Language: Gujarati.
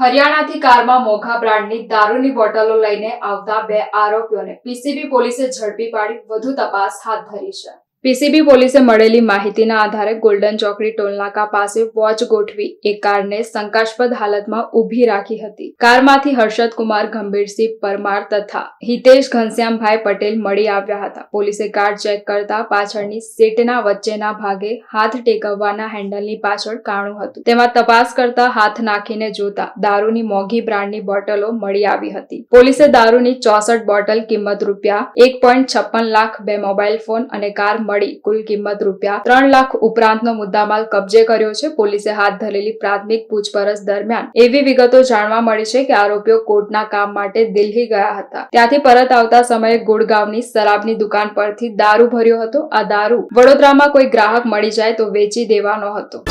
હરિયાણાથી કારમાં મોઘા બ્રાન્ડની દારૂની બોટલો લઈને આવતા બે આરોપીઓને પીસીબી પોલીસે ઝડપી પાડી વધુ તપાસ હાથ ધરી છે. પીસીબી પોલીસે મળેલી માહિતીના આધારે ગોલ્ડન ચોકડી ટોલનાકા પાસે વોચ ગોઠવી એક કારને શંકાસ્પદ હાલતમાં ઊભી રાખી હતી. કારમાંથી હર્ષદ કુમાર, ગંભીરસિંહ પરમાર તથા હિતેશ ઘનશ્યામભાઈ પટેલ મળી આવ્યા હતા. પોલીસે કાર ચેક કરતા પાછળની સીટના વચ્ચેના ભાગે હાથ ટેકવવાના હેન્ડલની પાછળ કાણું હતું. તેમાં તપાસ કરતા હાથ નાખીને જોતા દારૂની મોંઘી બ્રાન્ડની બોટલો મળી આવી હતી. પોલીસે દારૂની ચોસઠ બોટલ કિંમત રૂપિયા એક લાખ, બે મોબાઈલ ફોન અને કાર મળી કુલ કિંમત રૂપિયા ત્રણ લાખ ઉપરાંતનો મુદ્દામાલ કબજે કર્યો છે. પોલીસે હાથ ધરેલી પ્રાથમિક પૂછપરછ દરમિયાન એવી વિગતો જાણવા મળી છે કે આરોપીઓ કોર્ટના કામ માટે દિલ્હી ગયા હતા. ત્યાંથી પરત આવતા સમયે ગુડગાંવની શરાબની દુકાન પરથી દારૂ ભર્યો હતો. આ દારૂ વડોદરામાં કોઈ ગ્રાહક મળી જાય તો વેચી દેવાનો હતો.